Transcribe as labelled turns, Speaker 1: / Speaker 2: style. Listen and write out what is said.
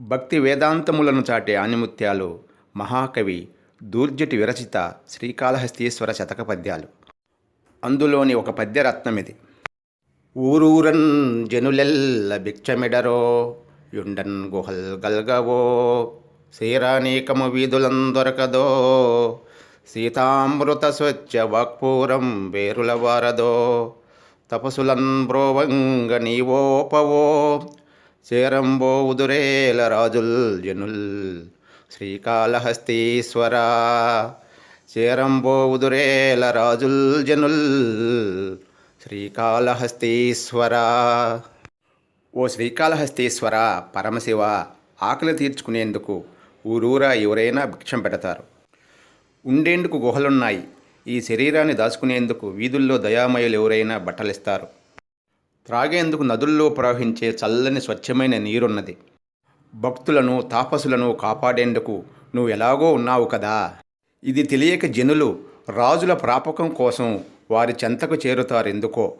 Speaker 1: భక్తి వేదాంతములను చాటే ఆనిముత్యాలు మహాకవి దూర్జటి విరచిత శ్రీకాళహస్తీశ్వర శతక పద్యాలు. అందులోని ఒక పద్యరత్నమిది. ఊరూరన్ జనులెల్ల భిక్షమిడరో యుండన్ గుహల్ గల్గవో శీరానీకము వీధులందొరకదో సీతామృత స్వచ్ఛ వాక్పూరం వేరుల వారదో తపసులన్ బ్రోవంగ నీవోపవో చేరంబో ఉదురేల రాజుల్ జనుల్ శ్రీకాళహస్తీశ్వర. చేరంబో ఉదురేల రాజుల్ జనుల్ శ్రీకాళహస్తీశ్వర. ఓ శ్రీకాళహస్తీశ్వర పరమశివ ఆకలి తీర్చుకునేందుకు ఊరూరా ఎవరైనా భిక్షం పెడతారు. ఉండేందుకు గుహలున్నాయి. ఈ శరీరాన్ని దాచుకునేందుకు వీధుల్లో దయామయులు ఎవరైనా బట్టలిస్తారు. త్రాగేందుకు నదుల్లో ప్రవహించే చల్లని స్వచ్ఛమైన నీరున్నది. భక్తులను తాపసులను కాపాడేందుకు నువ్వు ఎలాగో ఉన్నావు కదా. ఇది తెలియక జనులు రాజుల ప్రాపకం కోసం వారి చెంతకు చేరుతారెందుకో.